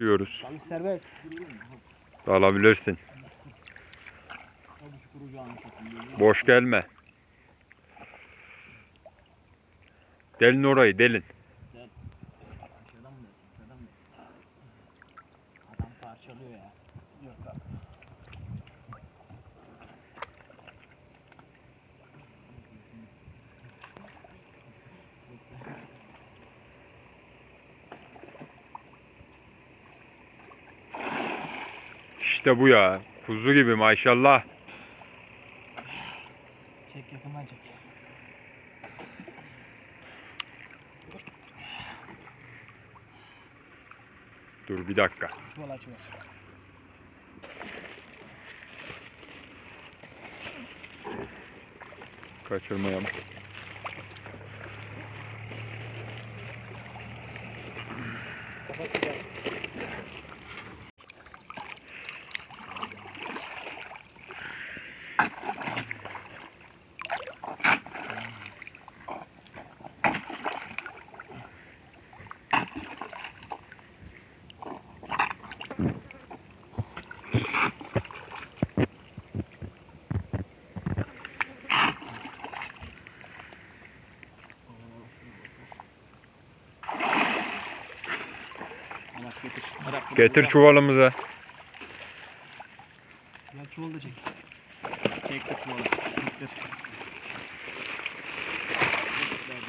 Diyoruz. Balık serbest. Alabilirsin. Boş gelme. Delin orayı delin. Adam parçalıyor ya. Yok abi. İşte bu ya. Kuzu gibi maşallah. Çek yakından çek. Dur bir dakika. Çuval aç ver. Kaçırmayalım. Kapat Arak getir. Bırak. çuvalımıza. Ya çuvalı da çek. Çektir çuvalı. Çektir.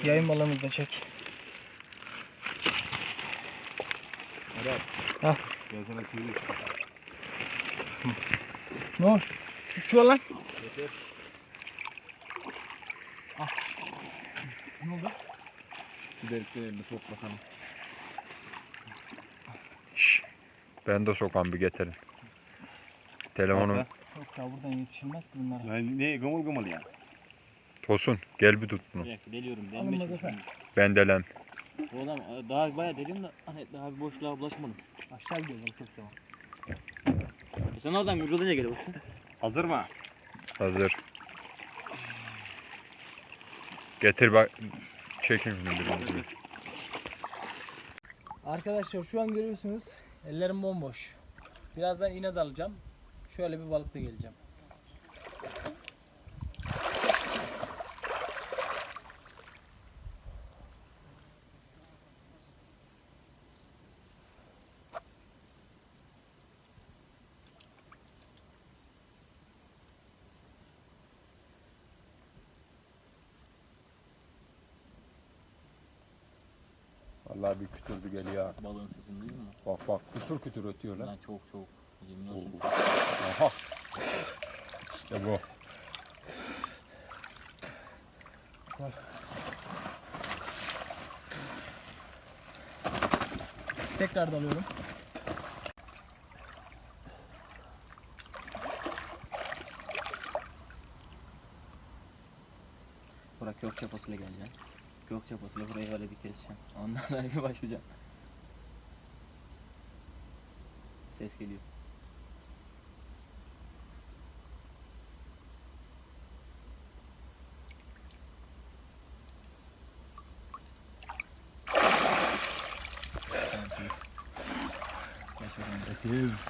Yayın balığımızı da çek. Arak. Al. Ben sana kıyım. Ne? Tut çuval lan. Getir. Ne oldu? Gideriklerini topla hanım. Ben de sokan bir getirin. Telefonum. Yok ya buradan yetişilmez ki bunlara. Lan ne gımıl gımıl ya. Tosun gel bir tut bunu. Bir dakika deliyorum. Alın Delme bakalım. çalışıyorum. Ben delem. Bu adam e, daha bayağı deliyim de hani daha bir boşluğa bulaşmadım. Aşağı gidiyor balık çok sevam. E sen oradan gırgıldınca gel baksana. Hazır mı? Hazır. Getir bak. Çekin şunu biraz. Arkadaşlar şu an görüyorsunuz ellerim bomboş. Birazdan iğne dalacağım. Şöyle bir balıkla geleceğim. Vallahi bir kütürdü geliyor. Balığın sesini duydun mu? Bak bak kütür kütür ötüyor lan. Lan çok çok. Yemin olsun. Aha. İşte bu. Tekrar dalıyorum. Burak gök çapasıyla geleceksin. Gök çapasıyla burayı böyle bir keseceksin. Ondan sonra bir başlayacaksın. Ses geliyor. Geç bakalım.